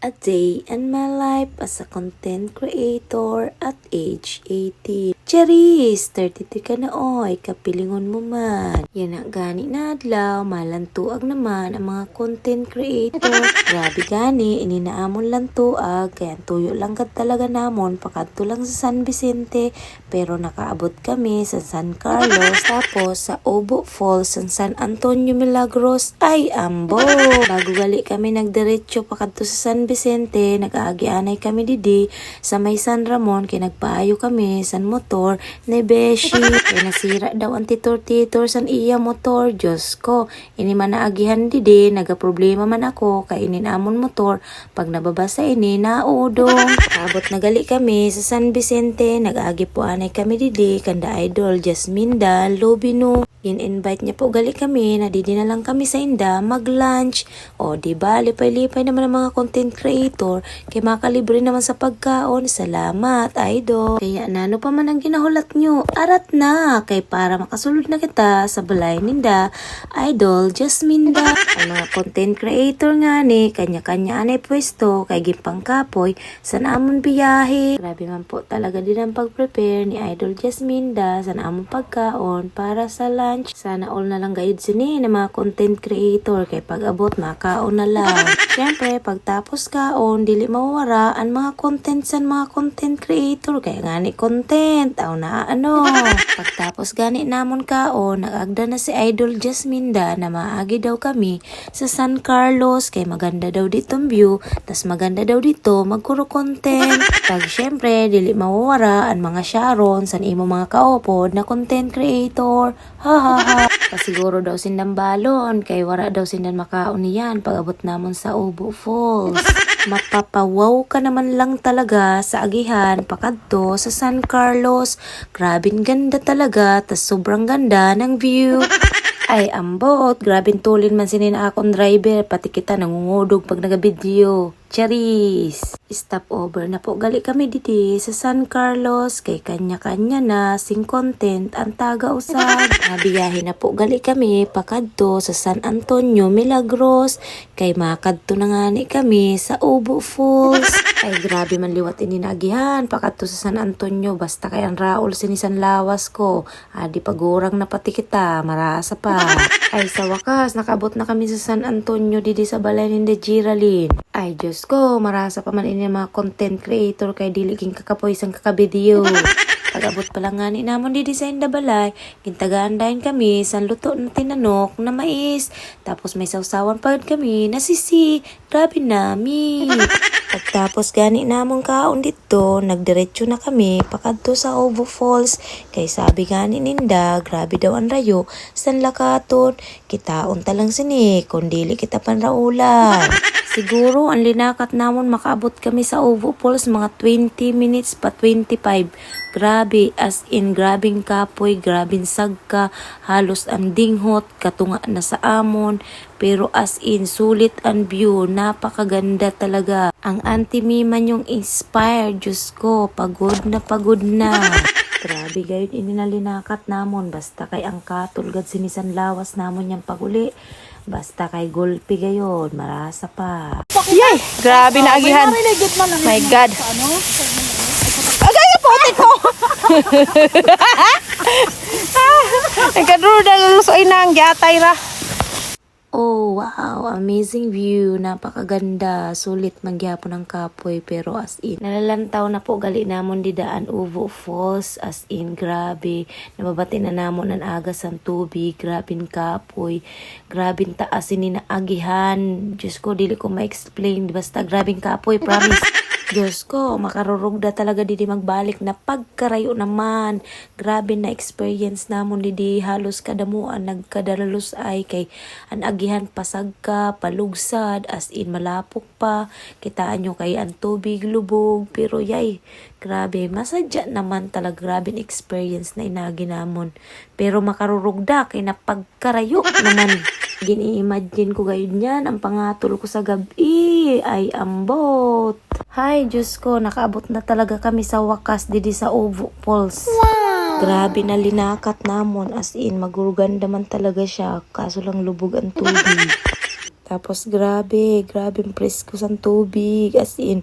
A day in my life as a content creator at age 18. Charis, 33 ka na oy, kapilingon mo man. Yan ang gani na adlaw, malantuag naman ang mga content creator. Grabe gani, ininaamon lang tuag, kaya tuyo lang kat talaga namon, pakadto lang sa San Vicente, pero nakaabot kami sa San Carlos, tapos sa Obo Falls, sa San Antonio Milagros, ay ambo. Bago gali kami nagdiretso pakadto sa San Vicente, nag-aagianay kami didi sa may San Ramon, kay nagpaayo kami sa motor ni Beshi. Kay nasira daw ang titor-titor san iya motor. Diyos ko, ini man naagihan didi, nagaproblema man ako, kay ininamon motor, pag nababasa ini, naudong. Abot na gali kami sa San Vicente, nag-agi po anay kami didi, kanda idol, Jasminda, Lobino. In-invite niya po gali kami, na didi na lang kami sa inda, mag-lunch. O, di ba, lipay-lipay naman ang mga content creator, kay makalibre naman sa pagkaon. Salamat, idol. Kaya nano pa man ang ginahulat nyo, arat na, kay para makasulod na kita sa balay ninda, idol, Jasminda. Ang mga content creator nga ni, kanya-kanya anay pwesto, kay gimpang kapoy, sa naamon biyahe. Grabe man po talaga din ang pag-prepare ni Idol Jasminda sa naamon pagkaon para sa. Sana all na lang gayud sini ng mga content creator kay pag-abot makaon na lang. Siyempre, pagtapos kaon, dili mawara ang mga content sa mga content creator kay gani content aw na ano. Pagtapos gani namon kaon, nagagda na si Idol Jasminda na maagi daw kami sa San Carlos kay maganda daw ditong view, tas maganda daw dito magkuro content. Pag syempre, dili mawawara ang mga Sharon san imo mga kaopod na content creator. Ha Pasiguro daw sindan balon kay wara daw sindan makaon niyan pag abot namon sa Ubo Falls. Mapapawaw ka naman lang talaga sa agihan pakadto sa San Carlos. Grabing ganda talaga, tas sobrang ganda ng view. Ay, ambot. Grabing tulin man sinin akong driver. Pati kita nangungudog pag nagabideo. Charis! Stop over na po gali kami diti sa San Carlos kay kanya-kanya na sing content ang taga usad. Nabiyahe na po gali kami pakadto sa San Antonio Milagros kay makadto na nga ni kami sa Ubo Falls. Ay grabe man liwat ini nagihan pakadto sa San Antonio basta kay ang Raul sinisan lawas ko. Adi pagurang na pati kita marasa pa. Ay sa wakas nakabot na kami sa San Antonio didi sa balay ni Geraldine. Ay Diyos ko, marasa pa man ini mga content creator kay dili king kakapoy sang kakabideo. Pagabot pa lang nga ni namon di design da balay, gintagaan dahin kami sa luto ng tinanok na mais. Tapos may sausawan pa kami na sisi. Grabe nami. Pagtapos gani namon kaon dito, nagdiretso na kami pakadto sa Ovo Falls. Kay sabi gani ninda, grabe daw ang rayo. San lakaton, kitaon talang sini, kundili kita panraulan. Siguro ang linakat namon makaabot kami sa Ovo Falls mga 20 minutes pa 25. Grabe, as in grabing kapoy, grabing sagka, halos ang dinghot, katunga na sa amon. Pero as in, sulit ang view, napakaganda talaga. Ang anti-me man yung inspired, Diyos ko, pagod na pagod na. Grabe gayon ininalinakat namon basta kay ang katulgad sinisan lawas namon yang paguli. Basta kay gulpi gayon, marasa pa. Yay! Grabe na agihan. My God. Agay po, ko! Nagkaduro na lusoy na ang gyatay ra. Oh, wow! Amazing view. Napakaganda. Sulit magyapon ng kapoy. Pero as in, nalalantaw na po gali namon di daan Uvo Falls. As in, grabe. Nababati na namon ang agas ang tubig. Grabing kapoy. Grabing taas ini na agihan. Diyos ko, dili ko ma-explain. Basta grabing kapoy, promise. Diyos ko, makarurugda talaga didi magbalik na pagkarayo naman. Grabe na experience namon didi halos kadamuan nagkadalalos ay kay an agihan pasag ka, palugsad, as in malapok pa. Kitaan nyo kay ang tubig lubog. Pero yay, grabe, masadya naman talaga grabe na experience na inagi namon. Pero makarurugda kay napagkarayo naman. Gini-imagine ko gayon yan, ang pangatol ko sa gabi ay ambot. Hay, Diyos ko, nakaabot na talaga kami sa wakas didi sa Ovo Falls. Grabe na linakat namon as in maguruganda man talaga siya kaso lang lubog ang tubig. Tapos grabe, grabe ang presko sa tubig. As in,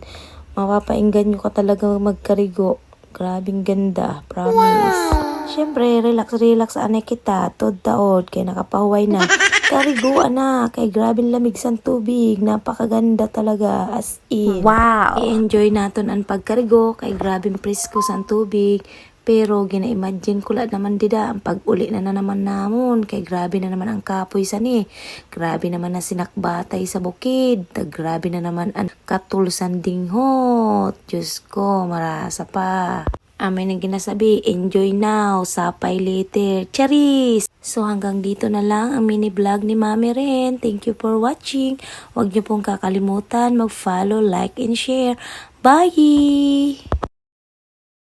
mapapainggan nyo ka talaga magkarigo. Grabing ganda, promise. Siyempre, relax, relax, anay kita. Tod taod, kay nakapahuway na. Kariguan na, kay grabing lamig sa tubig. Napakaganda talaga, as in. Wow. I-enjoy naton ang pagkarigo, kay grabing presko sa tubig. Pero gina-imagine ko lang naman dida ang pag-uli na na naman namon. Kay grabe na naman ang kapoy sa ni. Grabe naman na sinakbatay sa bukid. Tag grabe na naman ang katulsan dinghot. Diyos ko, marasa pa. Amin ang ginasabi, enjoy now, sapay later. Charis! So hanggang dito na lang ang mini vlog ni Mami Ren. Thank you for watching. Huwag niyo pong kakalimutan mag-follow, like, and share. Bye!